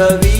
యుద్ధ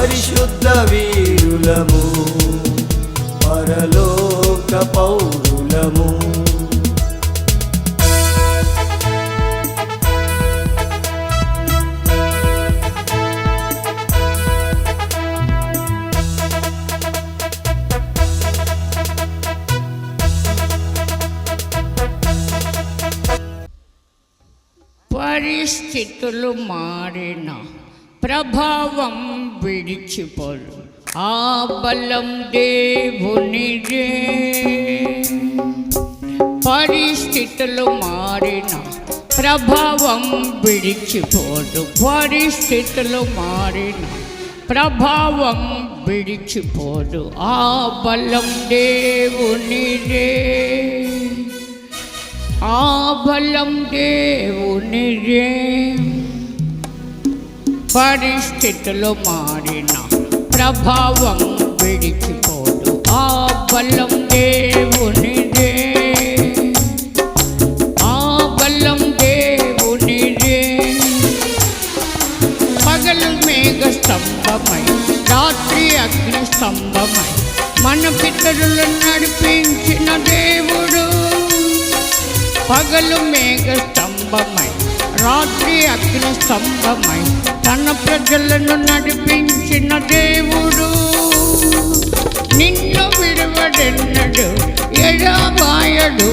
పరిశుద్ధ వీరులము పరలోక పౌరులము. పరిస్థితులు మారినా ప్రభావం విడిచిపోరు ఆ బలం దేవునిదే. పరిస్థితులు మారిన ప్రభావం విడిచిపోదు. పరిస్థితులు మారిన ప్రభావం విడిచిపోదు. ఆ బలం దేవునిదే. ఆ బలం దేవునిదే. పరిస్థితులు మారిన ప్రభావం విడిచిపోదు. ఆ బలం దేవునిదే. ఆ బలం దేవునిదే. పగలు మేఘ స్తంభమై రాత్రి అగ్ని స్తంభమై మన పితరులను నడిపించిన దేవుడు. పగలు మేఘ స్తంభమై రాత్రి అగ్ని స్తంభమై తన ప్రజలను నడిపించిన దేవుడు. నిన్ను విడువడెన్నడు ఎడబాయడు.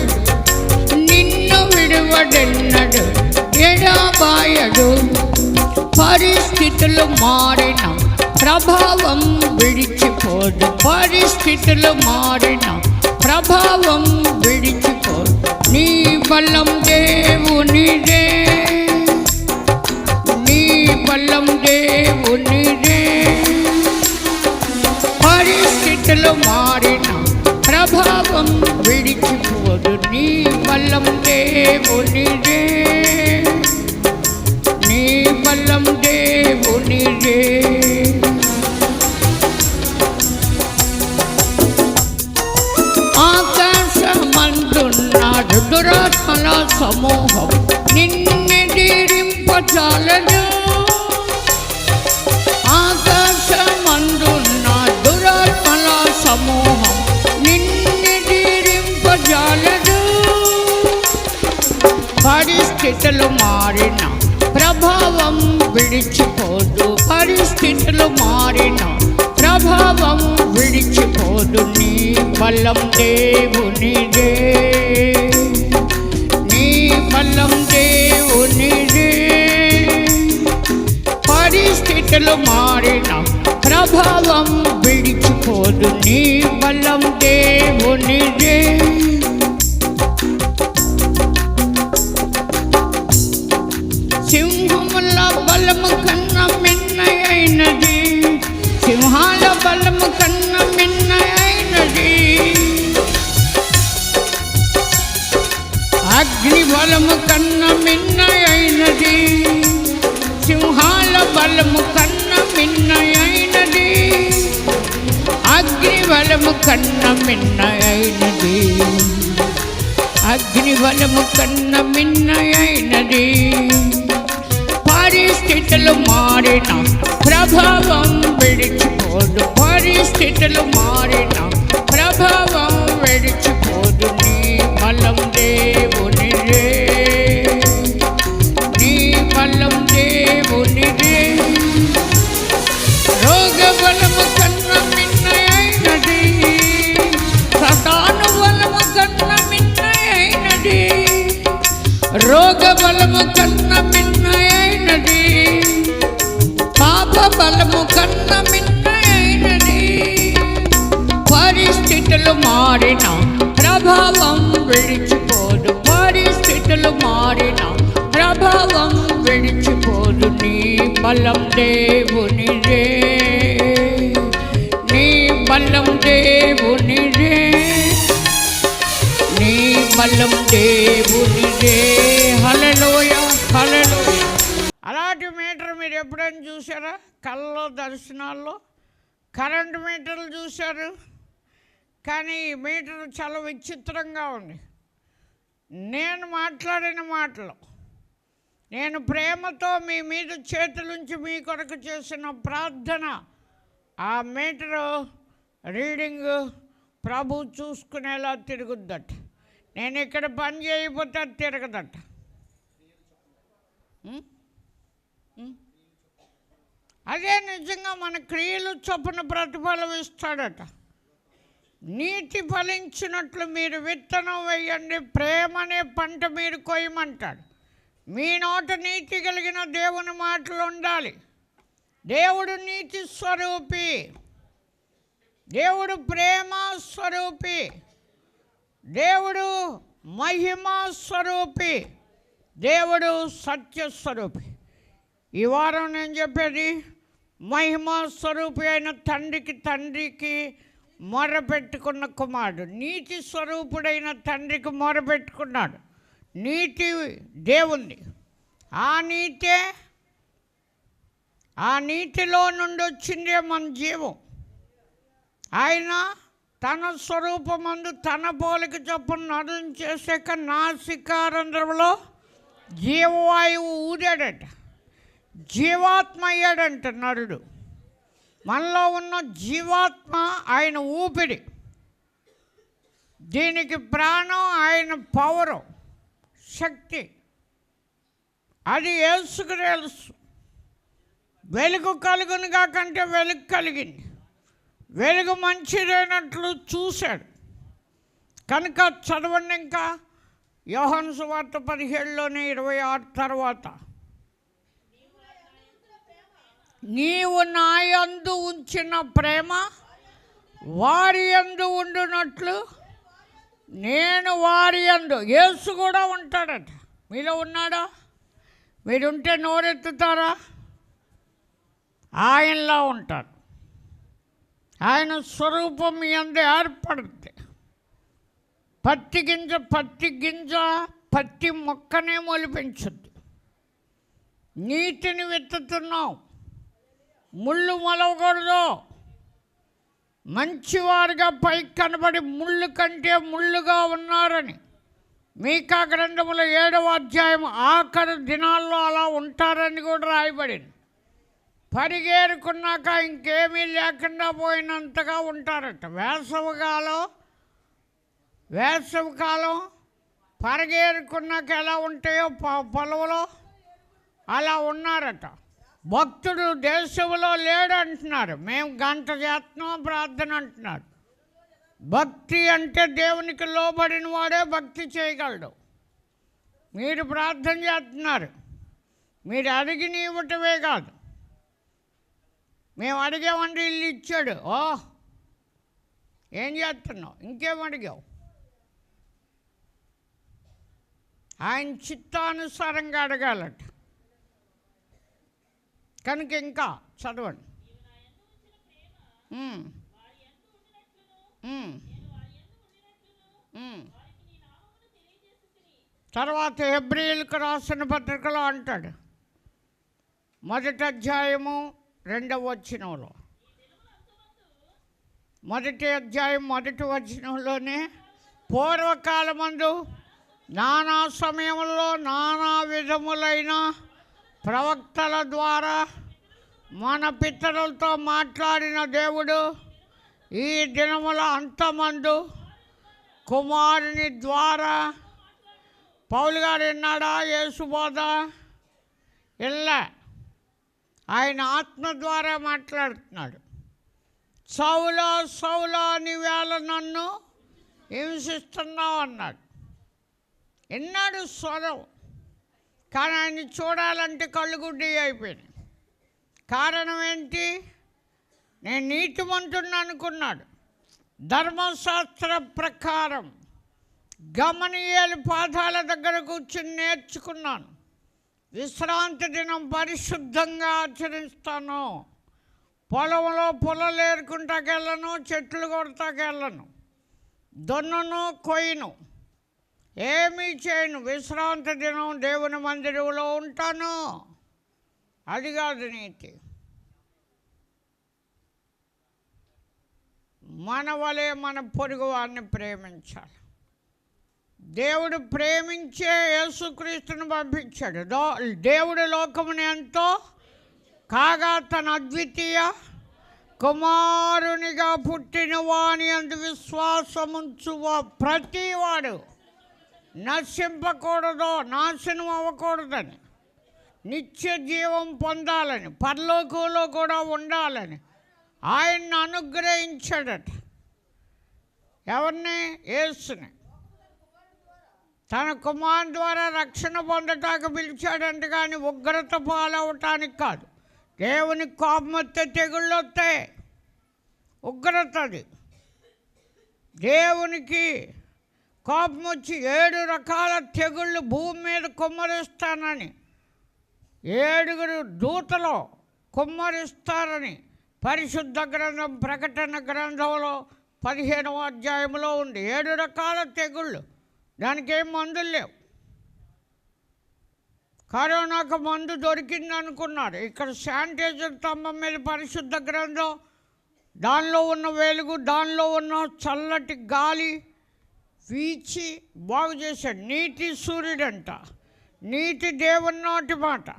నిన్ను విడువడెన్నడు ఎడబాయడు. పరిస్థితులు మారిన ప్రభావం విడిచిపోదు. పరిస్థితులు మారిన ప్రభావం విడిచిపోదు. నీ బలం దేవునిదే. బలం దేవునిదే. పరిస్థితులు మారిన ప్రభావం విడిచిపోదు నీ బలం దేవునిదే. నీ బలం దేవునిదే. ఆకాశమంటున్నాడు దురాత్మల సమూహం నిన్ను దీరింపచాలదు ఆకాశమందున్న దురాత్మల సమూహం నిన్ను దీరింపజాలదు పరిస్థితులు మారిన ప్రభావం విడిచిపోదు. పరిస్థితులు మారిన ప్రభావం విడిచిపోదు. నీ బలం దేవునిదే. నీ బలం వింతలు మారిన ప్రభావం విడిచిపోదు. నీ బలం దేవునిదే. సింహముల బలము కన్నా మిన్నయైనది. సింహాల బలము కన్నా మిన్నయైనది. అగ్ని బలము కన్నా మిన్నయైనది. సింహాల బలము అగ్ని కన్న మిన్నయైనది. అయినది కన్న మిన్నయైనది. పరిస్థితులు మారిన ప్రభావం విడిచిపోదు. పరిస్థితులు మారిన ప్రభావం విడిచిపోదు. పరిస్థితులు మారిన ప్రభావం విడిచిపోదు. పరిస్థితులు మారిన ప్రభావం విడిచిపోదు. నీ బలం దేవునిదే. నీ బలం దేవునిదే. నీ బలం దేవునిదే. హలలోయ హలలోయ అలాంటి మీటర్ మీరు ఎప్పుడైనా చూసారా కళ్ళలో దర్శనాల్లో. కరెంటు మీటర్లు చూశారు? కానీ ఈ మీటర్ చాలా విచిత్రంగా ఉంది. నేను మాట్లాడిన మాటలు నేను ప్రేమతో మీ మీద చేతులుంచి మీ కొరకు చేసిన ప్రార్థన ఆ మీటరు రీడింగ్ ప్రభు చూసుకునేలా తిరుగుద్దట. నేను ఇక్కడ పని చేయకపోతే అది తిరగదట. అదే నిజంగా మన క్రియలు చొప్పున ప్రతిఫలం ఇస్తాడట. నీతి ఫలించినట్లు మీరు విత్తనం వేయండి ప్రేమ అనే పంట మీరు కొయ్యమంటాడు. మీ నోట నీతి కలిగిన దేవుని మాటలు ఉండాలి. దేవుడు నీతి స్వరూపి. దేవుడు ప్రేమ స్వరూపి. దేవుడు మహిమా స్వరూపి. దేవుడు సత్య స్వరూపి. ఈ వారం నేను చెప్పేది మహిమా స్వరూపి అయిన తండ్రికి తండ్రికి మొరపెట్టుకున్న కుమారుడు. నీతి స్వరూపుడైన తండ్రికి మొరపెట్టుకున్నాడు. నీతి దేవుంది ఆ నీతే ఆ నీతిలో నుండి వచ్చిందే మన జీవం. ఆయన తన స్వరూపమందు తన పోలిక చొప్పున నడుం చేసాక నాసికారంధ్రంలో జీవవాయువు ఊదాడట. జీవాత్మ అయ్యాడంట నరుడు. మనలో ఉన్న జీవాత్మ ఆయన ఊపిరి. దీనికి ప్రాణం ఆయన పవరు శక్తి. అది ఏసుకు తెలుసు. వెలుగు కలుగునుగా కంటే వెలుగు కలిగింది. వెలుగు మంచిదైనట్లు చూశాడు. కనుక చదవండి ఇంకా. యోహన్ సువార్త పదిహేడులోనే ఇరవై ఆరు తర్వాత. నీవు నా యందు ఉంచిన ప్రేమ వారి యందు ఉండునట్లు నేను వారి యందు. యేసు కూడా ఉంటాడట. మీలో ఉన్నాడా? మీరుంటే నోరెత్తుతారా? ఆయనలా ఉంటారు ఆయన స్వరూపం మీ అందు ఏర్పడుతుంది పత్తి గింజ పత్తి గింజ పత్తి మొక్కనే మొలిపించుద్ది. నీటిని విత్తుతున్నావు ముళ్ళు మొలవకూడదు. మంచివారుగా పైకి కనబడి ముళ్ళు కంటే ముళ్ళుగా ఉన్నారని. మీకా గ్రంథముల ఏడవ అధ్యాయం ఆఖరి దినాల్లో అలా ఉంటారని కూడా రాయబడింది. పరిగేరుకున్నాక ఇంకేమీ లేకుండా పోయినంతగా ఉంటారట. వేసవకాలం వేసవికాలం పరిగేరుకున్నాక ఎలా ఉంటాయో ప పొలంలో అలా ఉన్నారట. భక్తుడు దేశంలో లేడు అంటున్నారు మేము గంట చేస్తున్నాం ప్రార్థన అంటున్నారు భక్తి అంటే దేవునికి లోబడిన వాడే భక్తి చేయగలడు. మీరు ప్రార్థన చేస్తున్నారు. మీరు అడిగి ఇవ్వటమే కాదు. మేము అడిగామంటే ఇల్లు ఇచ్చాడు. ఓ ఏం చేస్తున్నావు? ఇంకేం అడిగావు? ఆయన చిత్తానుసారంగా అడగాలట. కనుక ఇంకా చదవండి. తర్వాత హెబ్రిల్కి రాసిన పత్రికలో అంటాడు. మొదటి అధ్యాయము రెండవ వచనంలో. మొదటి అధ్యాయం మొదటి వచనంలోనే పూర్వకాలమందు నానా సమయంలో నానా విధములైన ప్రవక్తల ద్వారా మన పితరులతో మాట్లాడిన దేవుడు ఈ దినముల అంతమందు కుమారుని ద్వారా పౌలు గారు విన్నాడా? యేసుబోధ ఇల్లా. ఆయన ఆత్మ ద్వారా మాట్లాడుతున్నాడు. సౌలో సౌలో నీవేళ నన్ను హింసిస్తున్నావు అన్నాడు. ఎన్నాడు స్వరం. కానీ ఆయన్ని చూడాలంటే కళ్ళు గుడ్డి అయిపోయినాయి కారణం ఏంటి? నేను నీతిమంతుడిని అనుకున్నాడు. ధర్మశాస్త్ర ప్రకారం గమనీయాలు పాదాల దగ్గర కూర్చుని నేర్చుకున్నాను. విశ్రాంతి దినం పరిశుద్ధంగా ఆచరిస్తాను. పొలంలో పొలలు ఏరుకుంటాకెళ్ళను చెట్లు కొడతాకెళ్ళను దొన్నును కొయ్యను. ఏమీ చేయను. విశ్రాంతి దినం దేవుని మందిరంలో ఉంటాను. అది కాదు నీతి. మన వలె మన పొరుగు వారిని ప్రేమించాలి. దేవుడు ప్రేమించే యేసుక్రీస్తుని పంపించాడు. దేవుడు లోకముని ఎంతో కాగా తన అద్వితీయ కుమారునిగా పుట్టిన వాని అందు విశ్వాసముంచువా ప్రతివాడు నశింపకూడదు నాశనం అవ్వకూడదని. నిత్య జీవం పొందాలని పరలోకంలో కూడా ఉండాలని ఆయన్ని అనుగ్రహించాడట. ఎవరిని? యేసుని. తన కుమార్ ద్వారా రక్షణ పొందటానికి పిలిచాడంట కానీ ఉగ్రత పాలవటానికి కాదు. దేవుని కోపం వస్తే తెగుళ్ళు వస్తాయి ఉగ్రత అది దేవునికి కోపం వచ్చి ఏడు రకాల తెగుళ్ళు భూమి మీద కుమ్మరిస్తానని ఏడుగురు దూతలో కుమ్మరిస్తారని పరిశుద్ధ గ్రంథం ప్రకటన గ్రంథంలో పదిహేనవ అధ్యాయంలో ఉంది. ఏడు రకాల తెగుళ్ళు. దానికి ఏం మందులు లేవు. కరోనాకు మందు దొరికింది అనుకున్నారు. ఇక్కడ శానిటైజర్ స్తంభం మీద పరిశుద్ధ గ్రంథం దానిలో ఉన్న వెలుగు దానిలో ఉన్న చల్లటి గాలి వీచి బాగు చేశాడు. నీటి సూర్యుడంట. నీటి దేవుని నోటి మాట.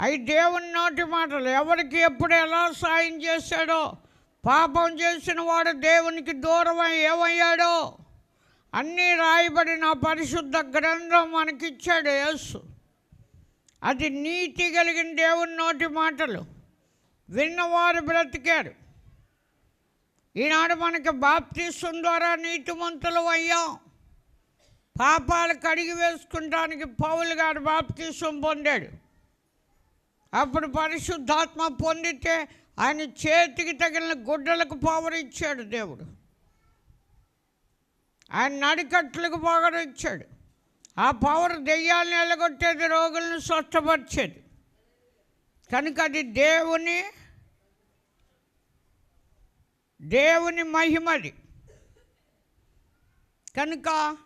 అవి దేవుని నోటి మాటలు ఎవరికి ఎప్పుడు ఎలా సాయం చేశాడో పాపం చేసిన వాడు దేవునికి దూరమై ఏమయ్యాడో అన్నీ రాయబడిన పరిశుద్ధ గ్రంథం మనకిచ్చాడు యేసు. అది నీతి కలిగిన దేవుని నోటి మాటలు. విన్నవారు బ్రతికారు. ఈనాడు మనకి బాప్తీసం ద్వారా నీతిమంతులు అయ్యాం. పాపాలు కడిగి వేసుకుంటానికి పౌలు గారు బాప్తీసం పొందాడు. అప్పుడు పరిశుద్ధాత్మ పొందితే ఆయన చేతికి తగిలిన గుడ్డలకు పవర్ ఇచ్చాడు దేవుడు. ఆయన నడికట్లకు పవర్ ఇచ్చాడు. ఆ పవర్ దెయ్యాలను ఎలగొట్టేది రోగులను స్వస్థపరిచేది. కనుక అది దేవుని దేవుని మహిమది. కనుక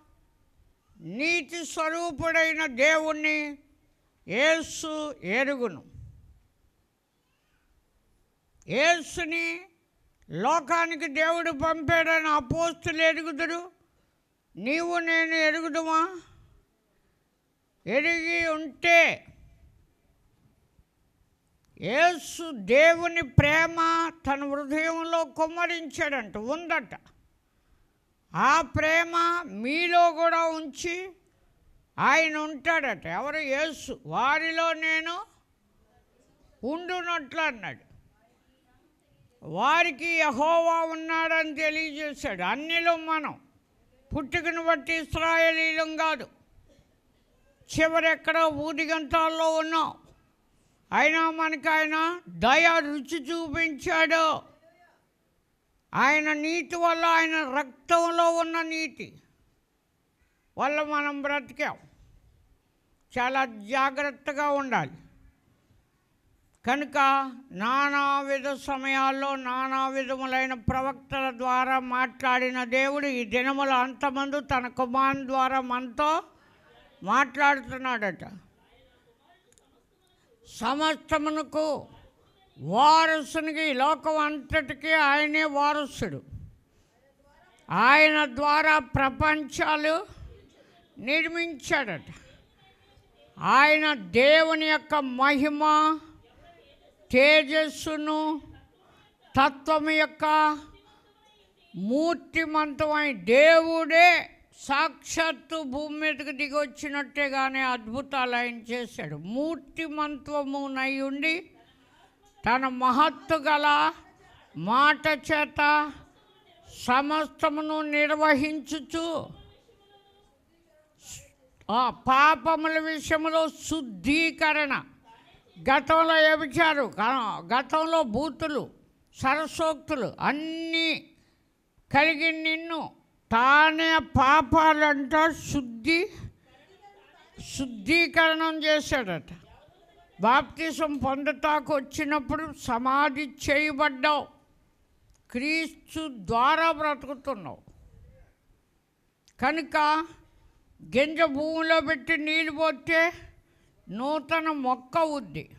నీతి స్వరూపుడైన దేవుణ్ణి ఏసు ఎరుగును. ఏసుని లోకానికి దేవుడు పంపాడని అపోస్తులు ఎరుగుదురు. నీవు నేను ఎరుగుదుమా? ఎరిగి ఉంటే యేసు దేవుని ప్రేమ తన హృదయంలో కుమ్మరించాడంట ఉందట. ఆ ప్రేమ మీలో కూడా ఉంచి ఆయన ఉంటాడట. ఎవరు? యేసు. వారిలో నేను ఉండునట్లు అన్నాడు. వారికి యహోవా ఉన్నాడని తెలియజేశాడు. అన్నిలో మనం. పుట్టుకను బట్టి ఇస్రాయలీలం కాదు. చివరెక్కడో ఊదిగంతాల్లో ఉన్నాం. అయినా మనకు ఆయన దయ రుచి చూపించాడు. ఆయన నీతి వల్ల ఆయన రక్తంలో ఉన్న నీతి వల్ల మనం బ్రతికాం. చాలా జాగ్రత్తగా ఉండాలి. కనుక నానా విధ సమయాల్లో నానా విధములైన ప్రవక్తల ద్వారా మాట్లాడిన దేవుడు ఈ దినముల అంతమందు తన కుమారుని ద్వారా మనతో మాట్లాడుతున్నాడట. సమస్తమునకు వారసునికి ఈ లోకం అంతటికీ ఆయనే వారసుడు. ఆయన ద్వారా ప్రపంచాలు నిర్మించాడట. ఆయన దేవుని యొక్క మహిమ తేజస్సును తత్వం యొక్క మూర్తిమంతమైన దేవుడే సాక్షాత్తు భూమి మీదకి దిగొచ్చినట్టేగానే అద్భుతాలు ఆయన చేశాడు. మూర్తిమంత్వము ఉండి తన మహత్తు గల మాట చేత సమస్తమును నిర్వహించుచు ఆ పాపముల విషయంలో శుద్ధీకరణ. గతంలో వ్యభిచారు గతంలో బూతులు సరసోక్తులు అన్నీ కలిగి నిన్ను తానే పాపాలంట శుద్ధి శుద్ధీకరణం చేశాడట. బాప్తిసం పొందటాకు వచ్చినప్పుడు సమాధి చేయబడ్డావు. క్రీస్తు ద్వారా బ్రతుకుతున్నావు. కనుక గింజ భూమిలో పెట్టి నీళ్ళు పోతే నూతన మొక్క ఉంది.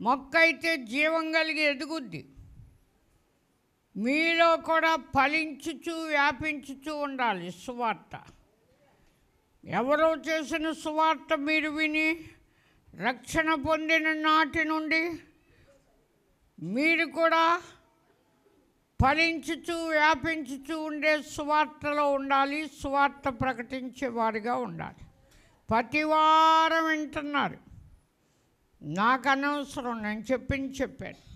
మొక్క అయితే జీవం కలిగి ఎదుగుద్ది. మీలో కూడా ఫలించుచు వ్యాపించుచు ఉండాలి సువార్త. ఎవరో చేసిన సువార్త మీరు విని రక్షణ పొందిన నాటి నుండి మీరు కూడా ఫలించుచు వ్యాపించుచు ఉండే సువార్తలో ఉండాలి సువార్త ప్రకటించేవారుగా ఉండాలి. ప్రతి వారం వింటున్నారు. నాకు అనవసరం నేను చెప్పింది చెప్పాను.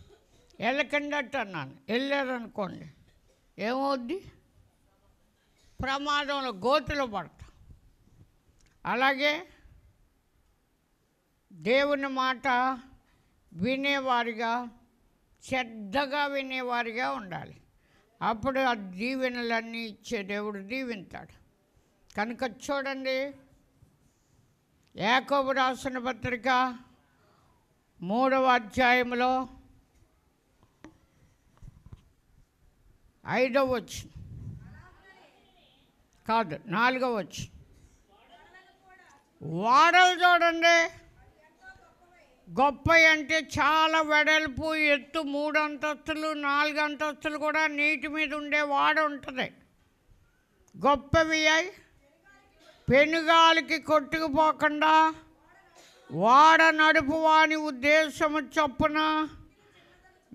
వెళ్ళకండట్టు అన్నాను వెళ్ళారనుకోండి. ఏమవుద్ది? ప్రమాదంలో గోతులు పడతా అలాగే దేవుని మాట వినేవారిగా శ్రద్ధగా వినేవారిగా ఉండాలి. అప్పుడు ఆ దీవెనలన్నీ ఇచ్చే దేవుడు దీవింతాడు. కనుక చూడండి యాకోబు రాసిన పత్రిక మూడవ అధ్యాయంలో ఐదవ వచ్చి కాదు నాలుగవ వచ్చి వాడలు చూడండి. గొప్ప అంటే చాలా వెడల్పు ఎత్తు మూడు అంతస్తులు నాలుగు అంతస్తులు కూడా నీటి మీద ఉండే వాడ ఉంటుంది. గొప్పవి అయి పెనుగాలికి కొట్టుకుపోకుండా వాడ నడుపు వాని ఉద్దేశము చొప్పున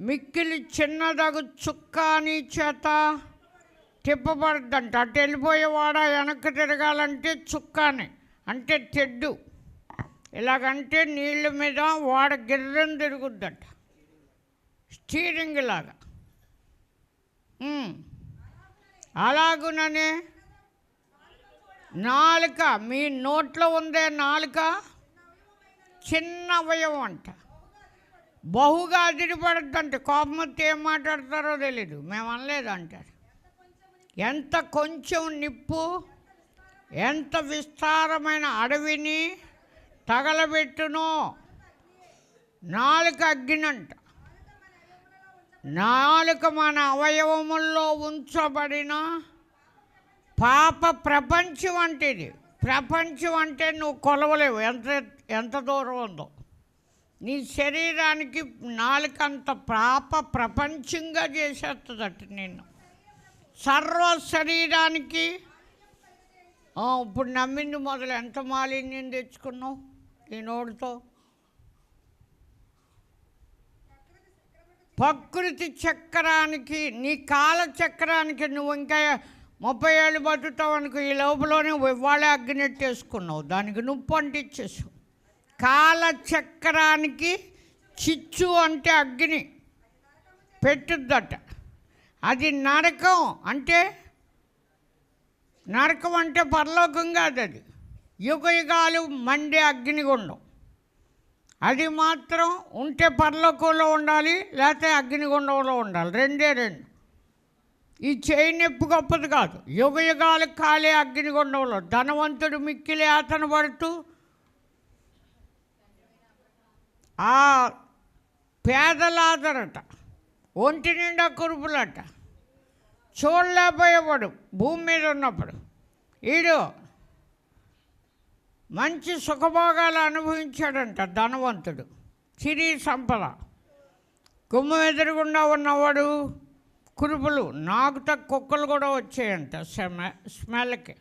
మిక్కిలి చిన్నదగు చుక్కాని చేత తిప్పబడద్దంట అటు వెళ్ళిపోయే వాడ వెనక్కి తిరగాలంటే చుక్కాని అంటే తెడ్డు. ఇలాగంటే నీళ్ళ మీద వాడ గిర్రం తిరుగుద్దంట. స్టీరింగ్ లాగా ఉమ్. అలాగుననే నాలుక మీ నోట్లో ఉందే నాలుక చిన్న అవయవం అంట బహుగా అదిరిపడద్దంటే కోపం వస్తే ఏం మాట్లాడతారో తెలీదు. మేము అనలేదు అంటారు. ఎంత కొంచెం నిప్పు ఎంత విస్తారమైన అడవిని తగలబెట్టునో నాలుక అగ్గినంట. నాలుక మన అవయవముల్లో ఉంచబడిన పాప ప్రపంచం అంటే ఇది ప్రపంచం అంటే నువ్వు కొలవలేవు. ఎంత ఎంత దూరం ఉందో. నీ శరీరానికి నాలుకంత పాప ప్రపంచంగా చేసేస్తుందట నేను సర్వ శరీరానికి. ఇప్పుడు నమ్మింది మొదలు ఎంత మాలిన్యం తెచ్చుకున్నావు ఈ నోడుతో ప్రకృతి చక్రానికి నీ కాల చక్రానికి నువ్వు ఇంకా ముప్పై ఏళ్ళు బతుకుతావు అనుకో ఈ లోపలనే ఇవాళే అగ్గినెట్టేసుకున్నావు దానికి నువ్వు పంటిచ్చేసావు. కాల చక్రానికి చిచ్చు అంటే అగ్ని పెట్టుద్దట. అది నరకం అంటే నరకం అంటే పరలోకం కాదు అది యుగ యుగాలు మండే అగ్నిగుండం అది మాత్రం ఉంటే పరలోకంలో ఉండాలి లేకపోతే అగ్నిగుండంలో ఉండాలి. రెండే రెండు. ఈ చేయి నొప్పి గొప్పది కాదు. యుగ యుగాలు కాలే అగ్నిగుండంలో ధనవంతుడు మిక్కిలి అతను పడుతూ ఆ పేదలాదరట ఒంటి నిండా కురుపులట. చూడలేకపోయేవాడు భూమి మీద ఉన్నప్పుడు. ఈడు మంచి సుఖభోగాలు అనుభవించాడంట ధనవంతుడు చిరి సంపద. గుమ్మం ఎదురుగుండా ఉన్నవాడు కురుపులు నాకుత కుక్కలు కూడా వచ్చాయంట స్మె స్మెల్కి.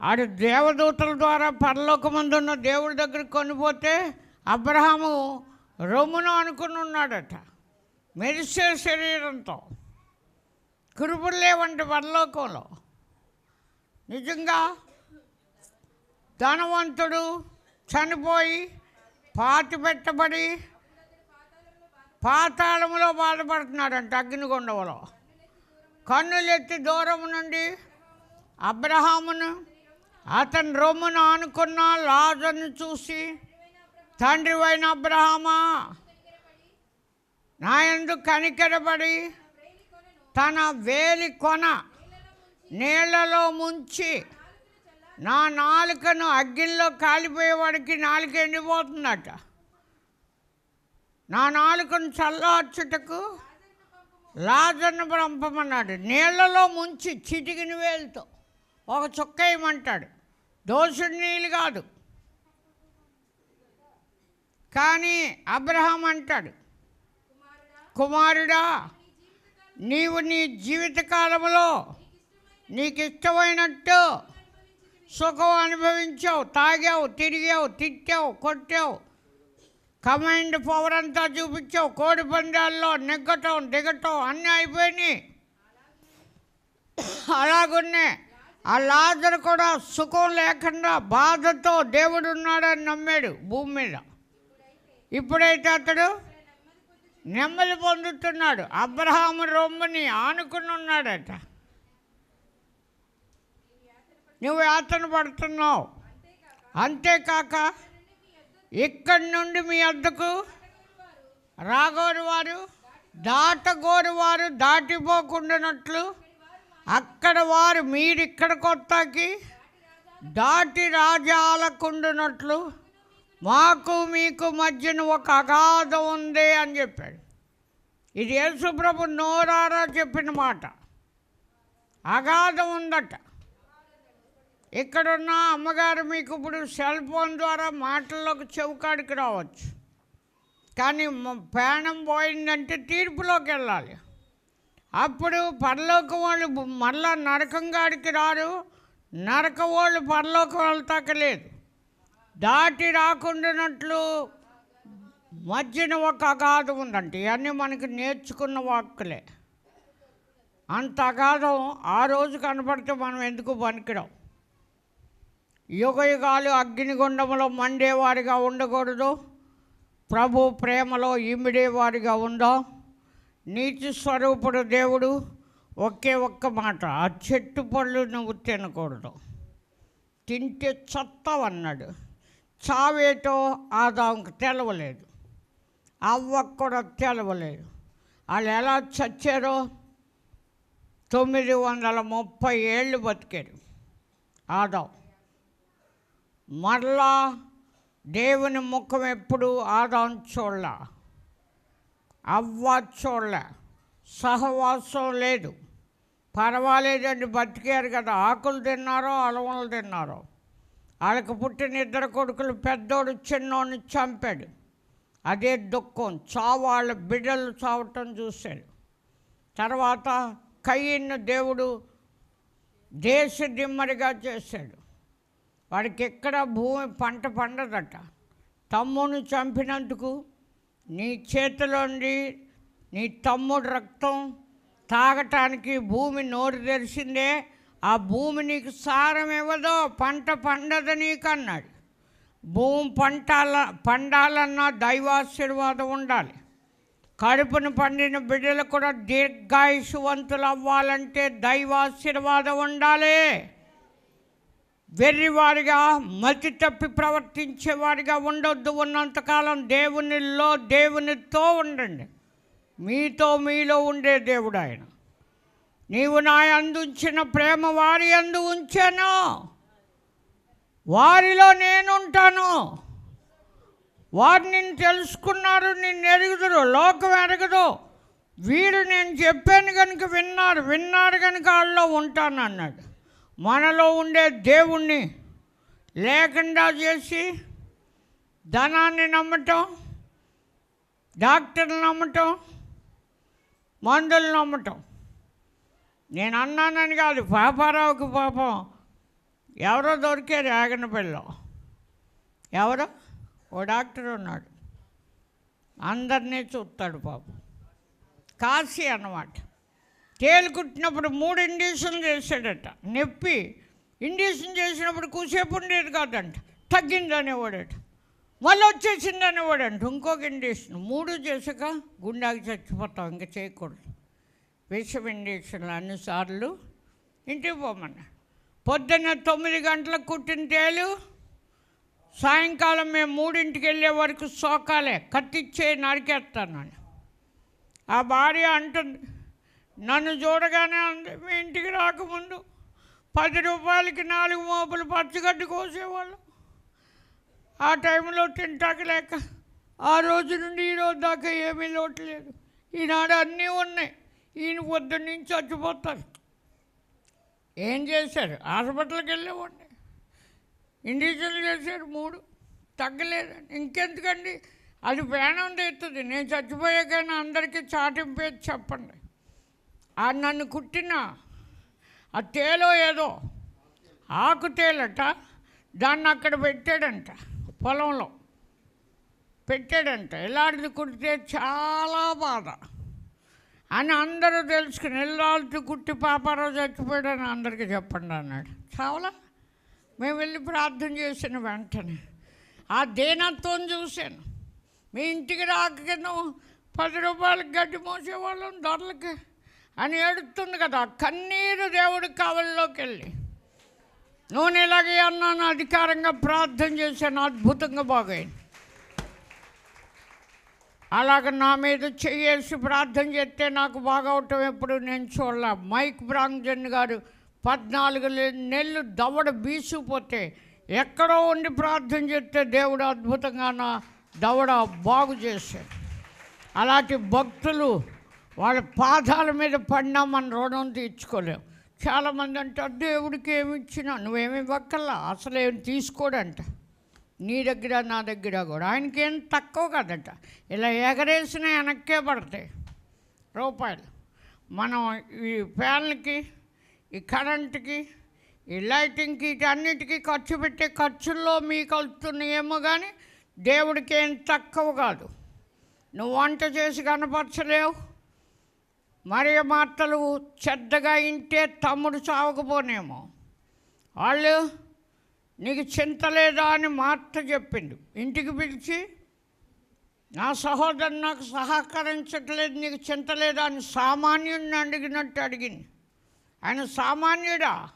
ఆడు దేవదూతల ద్వారా పరలోకమందున్న దేవుడి దగ్గరికి కొనిపోతే అబ్రహాము రొమ్మును అనుకుని ఉన్నాడట. మెరిసే శరీరంతో. కురుపులే వంటి పరలోకంలో. నిజంగా ధనవంతుడు చనిపోయి పాతి పెట్టబడి పాతాళములో బాధపడుతున్నాడంట అగ్నిగొండవలో కన్నులెత్తి దూరం నుండి అబ్రహామును అతని రొమ్మును ఆనుకున్న లాజను చూసి తండ్రి అయిన అబ్రహమా నాయందు తన వేలి కొన నీళ్ళలో ముంచి నా నాలుకను అగ్గిల్లో కాలిపోయేవాడికి నాలుక ఎండిపోతుందట. నా నాలుకను చల్లార్చుటకు లాజర్ను పంపమన్నాడు. నీళ్ళలో ముంచి చిటికిన వేలుతో ఒక చుక్క వేయమంటాడు. దోషుడి నీళ్ళు కాదు. కానీ అబ్రహం అంటాడు కుమారుడా నీవు నీ జీవితకాలంలో నీకు ఇష్టమైనట్టు సుఖం అనుభవించావు తాగావు తిరిగావు తిట్టావు కొట్టావు కమాండ్ పవర్ అంతా చూపించావు కోడి పందాల్లో నెగ్గటం దిగటం అన్నీ అయిపోయినాయి. అలాగున్నే ఆ లాజర్ కూడా సుఖం లేకుండా బాధతో దేవుడు ఉన్నాడని నమ్మాడు భూమి మీద. ఇప్పుడైతే అతడు? నెమ్మది పొందుతున్నాడు. అబ్రహాము రొమ్ముని ఆనుకుని ఉన్నాడట. నువ్వు యాతన పడుతున్నావు. అంతేకాక ఇక్కడి నుండి మీ అద్దకు రాగోరు వారు దాటగోరు వారు దాటిపోకుండానట్లు అక్కడ వారు మీరిక్కడికి వస్తాకి కొత్తకి దాటి రాజాలకుండునట్లు మాకు మీకు మధ్యన ఒక అగాధం ఉంది అని చెప్పాడు. ఇది యేసుప్రభు నోరారా చెప్పిన మాట. అగాధం ఉందట. ఇక్కడున్న అమ్మగారు మీకు ఇప్పుడు సెల్ ఫోన్ ద్వారా మాటల్లోకి చెవుకాడికి రావచ్చు. కానీ ప్రాణం పోయిందంటే తీర్పులోకి వెళ్ళాలి. అప్పుడు పరలోకం వాళ్ళు మళ్ళా నరకం కాడికి రారు. నరక వాళ్ళు పరలోకం వెళ్తాక లేదు. దాటి రాకుండానట్లు మధ్యన ఒక అగాధం ఉందంటే ఇవన్నీ మనకి నేర్చుకున్న వాక్కులే. అంత అగాధం ఆ రోజు కనపడితే మనం ఎందుకు పనికిరాం? యుగయుగాలు అగ్నిగుండంలో మండేవారిగా ఉండకూడదు. ప్రభు ప్రేమలో ఇమిడేవారిగా ఉందాం? నీతి స్వరూపుడు దేవుడు ఒకే ఒక్క మాట ఆ చెట్టు పళ్ళు నువ్వు తినకూడదు. తింటే చత్తవన్నాడు. చావేటో ఆదాంకు తెలవలేదు. అవ్వకు కూడా తెలవలేదు. వాళ్ళు ఎలా చచ్చారో? తొమ్మిది వందల ముప్పై ఏళ్ళు బతికారు ఆదాం. మరలా దేవుని ముఖం ఎప్పుడు ఆదాం చూడలే. అవ్వ చూడలే. సహవాసం లేదు. పర్వాలేదండి బతికారు కదా. ఆకులు తిన్నారో అలవలు తిన్నారో. వాళ్ళకి పుట్టిన ఇద్దరు కొడుకులు పెద్దోడు చిన్నోడిని చంపాడు. అదే దుఃఖం. చావు వాళ్ళ బిడ్డలు చావటం చూశాడు. తర్వాత కయ్యను దేవుడు దేశ దిమ్మరిగా చేశాడు. వాడికి ఎక్కడ భూమి పంట పండదట. తమ్ముని చంపినందుకు నీ చేతిలోండి నీ తమ్ముడు రక్తం తాగటానికి భూమి నోరు తెరిసిందే ఆ భూమి నీకు సారం ఇవ్వదో పంట పండదు నీకు అన్నాడు భూమి పంటాల పండాలన్నా దైవాశీర్వాదం ఉండాలి. కడుపును పండిన బిడ్డలు కూడా దీర్ఘాయుషవంతులు అవ్వాలంటే దైవాశీర్వాదం ఉండాలి. వెర్రివారిగా మతి తప్పి ప్రవర్తించేవారిగా ఉండొద్దు ఉన్నంతకాలం దేవునిలో దేవునితో ఉండండి. మీతో మీలో ఉండే దేవుడు ఆయన. నీవు నా అందుంచిన ప్రేమ వారి అందు ఉంచాను. వారిలో నేనుంటాను. వారు నిన్ను తెలుసుకున్నారు నిన్ను ఎరుగుదురు లోకం ఎరగదు. వీరు నేను చెప్పాను కనుక విన్నారు విన్నారు కనుక వాళ్ళలో ఉంటాను అన్నాడు. మనలో ఉండే దేవుణ్ణి లేకుండా చేసి ధనాన్ని నమ్మటం డాక్టర్లు నమ్మటం మందులు నమ్మటం నేను అన్నానని కాదు పాపారావుకి పాపం. ఎవరో దొరికారు పిల్ల ఎవరో? ఓ డాక్టర్ ఉన్నాడు. అందరినీ చూస్తాడు పాపం. కాశీ అన్నమాట. తేలు కుట్టినప్పుడు మూడు ఇండిషన్ చేశాడట. నొప్పి. ఇండిషన్ చేసినప్పుడు కూసేపు ఉండేది కాదంట. తగ్గింది అనేవాడట మళ్ళీ వచ్చేసిందని అనేవాడంట ఇంకొక ఇండిషన్. మూడు చేసాక గుండాకి చచ్చిపోతాం ఇంకా చేయకూడదు. విషం ఇంజక్షన్లు అన్నిసార్లు ఇంటికి పోమన్నా. పొద్దున్న తొమ్మిది గంటలకు కుట్టిన తేలు సాయంకాలం మేము మూడింటికి వెళ్ళే వరకు సోకాలే కత్తిచ్చే నరికేస్తాను అని. ఆ భార్య అంటుంది నన్ను చూడగానే అంది మీ ఇంటికి రాకముందు పది రూపాయలకి నాలుగు మోపులు పచ్చగడ్డి కోసేవాళ్ళు. ఆ టైంలో తింటాక లేక ఆ రోజు నుండి ఈ రోజు దాకా ఏమీ లోటు లేదు. ఈనాడు అన్నీ ఉన్నాయి. ఈయన వద్ద నుంచి చచ్చిపోతారు ఏం చేశారు హాస్పిటల్కి వెళ్ళేవాడిని. ఇండివిజువల్ చేశారు మూడు. తగ్గలేదు. ఇంకెందుకండి? అది ప్రాణం తెస్తుంది. నేను చచ్చిపోయాకైనా అందరికీ చాటింపేది చెప్పండి. ఆ నన్ను కుట్టిన ఆ తేలో ఏదో ఆకు తేలట దాన్ని అక్కడ పెట్టాడంట పొలంలో. పెట్టాడంట. ఇలాంటిది కుడితే చాలా బాధ. అని అందరూ తెలుసుకుని వెళ్ళాల్సి కుట్టి పాపారావు చచ్చిపోయాడని అందరికీ చెప్పండి అన్నాడు. చావలా? మేము వెళ్ళి ప్రార్థన చేసిన వెంటనే. ఆ దీనత్వం చూశాను. మీ ఇంటికి రాకను పది రూపాయలకి గడ్డి మోసేవాళ్ళం ధరలకి అని ఏడుతుంది కదా. కన్నీరు దేవుడి కావల్లోకి వెళ్ళి. నూనె ఇలాగే అన్నాను అధికారంగా ప్రార్థన చేశాను అద్భుతంగా బాగైంది. అలాగ నా మీద చేయేసి ప్రార్థన చేస్తే నాకు బాగవటం ఎప్పుడు నేను చూడలే. మైక్ బ్రాంగ్జన్ గారు పద్నాలుగు నెల్లు నెలలు దవడ బీసిపోతే ఎక్కడో ఉండి ప్రార్థన చేస్తే దేవుడు అద్భుతంగా నా దవడ బాగు చేశాడు. అలాంటి భక్తులు వాళ్ళ పాదాల మీద పడినా మన రుణం తీర్చుకోలేం. చాలామంది అంటారు దేవుడికి ఏమి ఇచ్చినా నువ్వేమి ఇవ్వక్కల్లా అసలు ఏమి తీసుకోడంట. నీ దగ్గర నా దగ్గర కూడా. ఆయనకి ఏం తక్కువ కదట. ఇలా ఎగరేసిన వెనక్కే పడతాయి రూపాయలు. మనం ఈ ఫ్యాన్లకి ఈ కరెంటుకి ఈ లైటింగ్కి వీటన్నిటికీ ఖర్చు పెట్టే ఖర్చుల్లో మీకు వస్తున్నాయేమో కానీ దేవుడికి ఏం తక్కువ కాదు. నువ్వు వంట చేసి కనపరచలేవు. మరి మాటలు చెడ్డగా ఇంటే తమ్ముడు చావకపోనేమో. వాళ్ళు నీకు చింత లేదా అని మాట చెప్పిండు. ఇంటికి పిలిచి నా సహోదరు నాకు సహకరించట్లేదు నీకు చింత లేదా అని సామాన్యుడిని అడిగినట్టు అడిగింది. ఆయన సామాన్యుడా?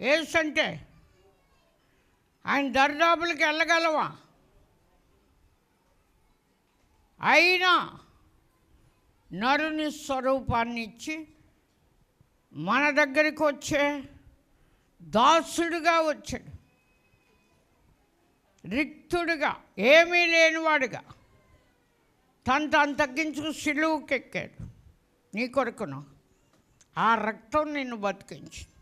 ఏసంటే ఆయన దరిదాపులకి వెళ్ళగలవా? అయినా నరుని స్వరూపాన్ని ఇచ్చి మన దగ్గరికి వచ్చే దాసుడుగా వచ్చాడు. రిక్తుడుగా ఏమీ లేనివాడుగా. తను తను తగ్గించుకు సిలువుకెక్కాడు. నీ కొరకును? ఆ రక్తం నిన్ను బతికించింది.